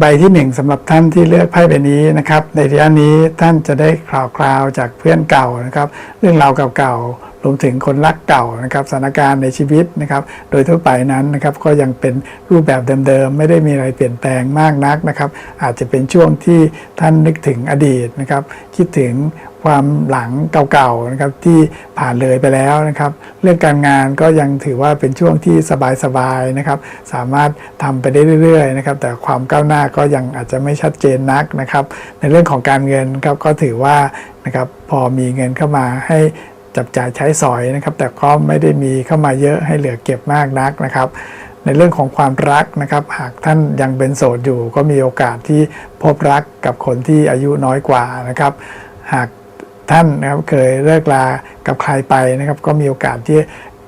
ใบที่หนึ่งสำหรับท่านที่เลือกไพ่ใบนี้นะครับ ในระยะนี้ท่านจะได้ข่าวคราวจากเพื่อนเก่านะครับ เรื่องราวเก่าๆรวมถึงคนรักเก่านะครับสถานการณ์ในชีวิตนะครับ โดยทั่วไปนั้นนะครับก็ยังเป็นรูปแบบเดิมๆ ไม่ได้มีอะไรเปลี่ยนแปลงมากนักนะครับ อาจจะเป็นช่วงที่ท่านนึกถึงอดีตนะครับ คิดถึงความหลังเก่าๆนะครับที่ผ่านเลยไปแล้วนะครับ เรื่องการงานก็ยังถือว่าเป็นช่วงที่สบายๆนะครับ สามารถทำไปได้เรื่อยๆนะครับ แต่ความก้าวหน้าก็ยังอาจจะไม่ชัดเจนนักนะครับ ในเรื่องของการเงินครับก็ถือว่านะครับพอมีเงินเข้ามาให้จับจ่ายใช้สอยนะครับ แต่ก็ไม่ได้มีเข้ามาเยอะให้เหลือเก็บมากนักนะครับในเรื่องของความรักนะครับ หากท่านยังเป็นโสดอยู่ ก็มีโอกาสที่พบรักกับคนที่อายุน้อยกว่านะครับ หาก ท่านนะครับเคยเลิกลากับใครไปนะครับ ก็มีโอกาสที่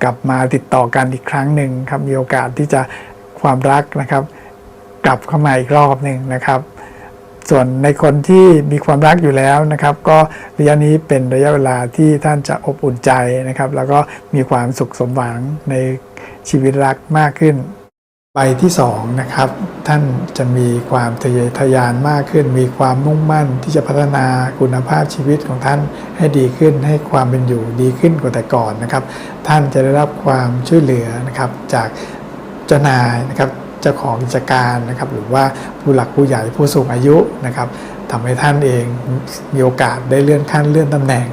กลับมาติดต่อกันอีกครั้งหนึ่งครับมีโอกาสที่จะความรักนะครับ กลับเข้ามาอีกรอบหนึ่งนะครับ ส่วนในคนที่มีความรักอยู่แล้วนะครับ ก็ระยะนี้เป็นระยะเวลาที่ท่านจะอบอุ่นใจนะครับ แล้วก็มีความสุขสมหวังในชีวิตรักมากขึ้น ใบที่2นะครับ ท่านจะมีความทะเยอทะยานมากขึ้น มีความมุ่งมั่นที่จะพัฒนาคุณภาพชีวิตของท่านให้ดีขึ้นให้ความเป็นอยู่ดีขึ้นกว่าแต่ก่อนนะครับ ท่านจะได้รับความช่วยเหลือนะครับจากเจ้านายนะครับเจ้าของกิจการนะครับ หรือว่าผู้หลักผู้ใหญ่ผู้สูงอายุนะครับทำให้ท่านเองมีโอกาสได้เลื่อนขั้นเลื่อนตำแหน่ง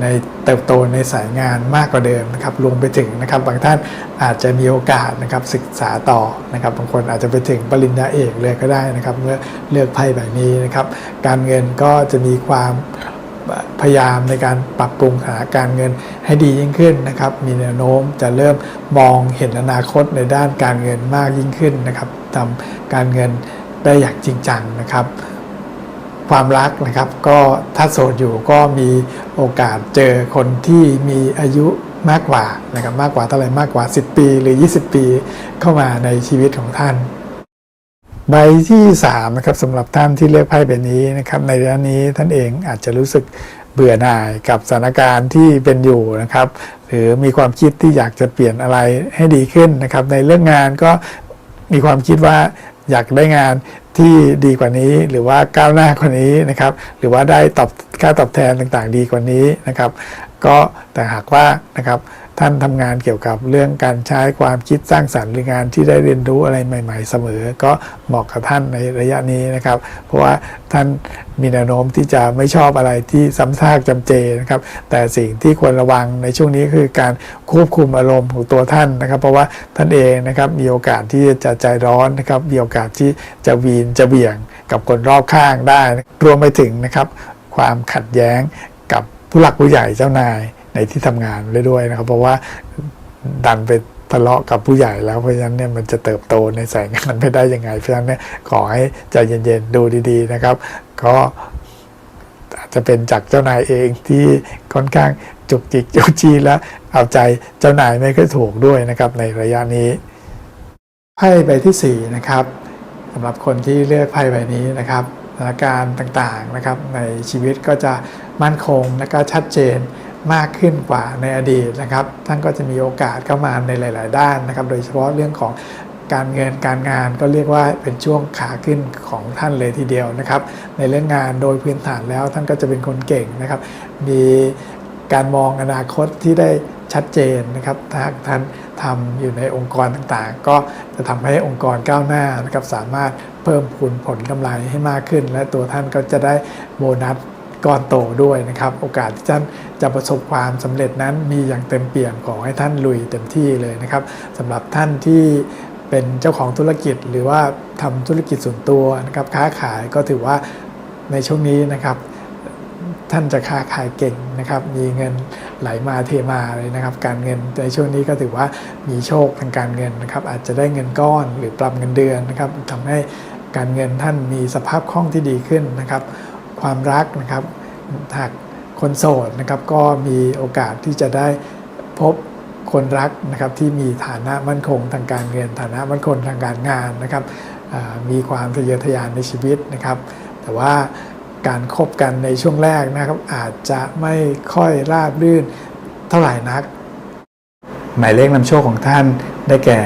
ในเติบโตในสายงานมากกว่าเดิมนะครับรวมไปถึงนะครับบางท่านอาจจะมีโอกาสนะครับศึกษาต่อนะครับบางคนอาจจะไปถึงปริญญาเอกเลยก็ได้นะครับเมื่อเลือกไพ่แบบนี้นะครับการเงินก็จะมีความพยายามในการปรับปรุงสถานการเงินให้ดียิ่งขึ้นนะครับ มีแนวโน้มจะเริ่มมองเห็นอนาคตในด้านการเงินมากยิ่งขึ้นนะครับทำการเงินได้อย่างจริงจังนะครับ ความรักนะครับ ก็ถ้าโสดอยู่ก็มีโอกาสเจอคนที่มีอายุมากกว่านะครับมากกว่าเท่าไรมากกว่า 10 ปีหรือ 20 ปีเข้ามาในชีวิตของท่าน ใบที่3นะครับสำหรับท่านที่เลือกไพ่ใบนี้นะครับในระยะนี้ท่านเองอาจจะรู้สึกเบื่อหน่ายกับสถานการณ์ที่เป็นอยู่นะครับ หรือมีความคิดที่อยากจะเปลี่ยนอะไรให้ดีขึ้นนะครับ ในเรื่องงานก็มีความคิดว่า อยากได้งานที่ดีกว่านี้ หรือว่าก้าวหน้ากว่านี้นะครับ หรือว่าได้ตอบค่าตอบแทนต่างๆ ดีกว่านี้นะครับ ก็แต่หากว่านะครับ ท่านทำงานเกี่ยวกับเรื่องการใช้ความคิดสร้างสรรค์หรืองานที่ได้เรียนรู้อะไรใหม่ ๆ เสมอ ก็เหมาะกับท่านในระยะนี้นะครับ เพราะว่าท่านมีแนวโน้มที่จะไม่ชอบอะไรที่ซ้ำซากจำเจนะครับ แต่สิ่งที่ควรระวังในช่วงนี้คือการควบคุมอารมณ์ของตัวท่านนะครับ เพราะว่าท่านเองนะครับมีโอกาสที่จะใจร้อนนะครับมีโอกาสที่จะวีนจะเบี่ยงกับคนรอบข้างได้ รวมไปถึงนะครับ ความขัดแย้งกับผู้หลักผู้ใหญ่เจ้านาย ในที่ทำงานด้วยนะครับ เพราะว่าดันไปทะเลาะกับผู้ใหญ่แล้วเพราะฉะนั้นเนี่ยมันจะเติบโตในสายงานไม่ได้ยังไง เพราะฉะนั้นเนี่ยขอให้ใจเย็นๆดูดีๆนะครับ ก็อาจจะเป็นจากเจ้านายเองที่ค่อนข้างจุกจิกจุกจีแล้วเอาใจเจ้านายไม่ค่อยถูกด้วยนะครับ ในระยะนี้ไพ่ใบที่สี่นะครับสำหรับคนที่เลือกไพ่ใบนี้นะครับสถานการณ์ต่างๆนะครับ ในชีวิตก็จะมั่นคงและก็ชัดเจน มากขึ้นกว่าในอดีตนะครับ ท่านก็จะมีโอกาสเข้ามาในหลาย ๆ ด้านนะครับ โดยเฉพาะเรื่องของการเงินการงานก็เรียกว่าเป็นช่วงขาขึ้นของท่านเลยทีเดียวนะครับ ในเรื่องงานโดยพื้นฐานแล้วท่านก็จะเป็นคนเก่งนะครับ มีการมองอนาคตที่ได้ชัดเจนนะครับถ้าท่านทำอยู่ในองค์กรต่างๆ ก็จะทำให้องค์กรก้าวหน้านะครับสามารถเพิ่มพูนผลกำไรให้มากขึ้น และตัวท่านก็จะได้โบนัส ก้อนโตด้วยนะครับ โอกาสที่ท่านจะประสบความสำเร็จนั้นมีอย่างเต็มเปี่ยมขอให้ท่านลุยเต็มที่เลยนะครับสำหรับท่านที่เป็นเจ้าของธุรกิจหรือว่าทำธุรกิจส่วนตัวนะครับค้าขายก็ถือว่าในช่วงนี้นะครับท่านจะค้าขายเก่งนะครับ มีเงินไหลมาเทมาเลยนะครับ การเงินในช่วงนี้ก็ถือว่ามีโชคทางการเงินนะครับ อาจจะได้เงินก้อนหรือปรับเงินเดือนนะครับทำให้การเงินท่านมีสภาพคล่องที่ดีขึ้นนะครับ ความรักนะครับหากคนโสดนะครับก็มีโอกาสที่จะได้พบคนรักนะครับที่มีฐานะมั่นคงทางการเงินฐานะมั่นคงทางการงานนะครับมีความทะเยอทะยานในชีวิตนะครับ แต่ว่าการคบกันในช่วงแรกนะครับอาจจะไม่ค่อยราบรื่นเท่าไหร่นัก หมายเลขนำโชคของท่านได้แก่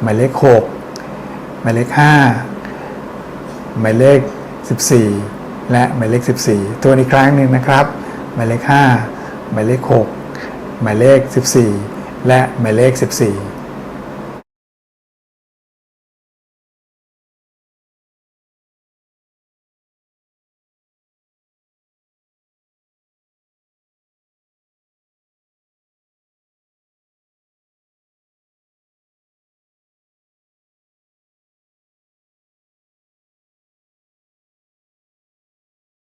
หมายเลข 6 หมายเลข 5 หมายเลข 14 และหมายเลข 14 ตัวอีกครั้งหนึ่งนะครับ หมายเลข 5 หมายเลข 6 หมายเลข 14 และหมายเลข 14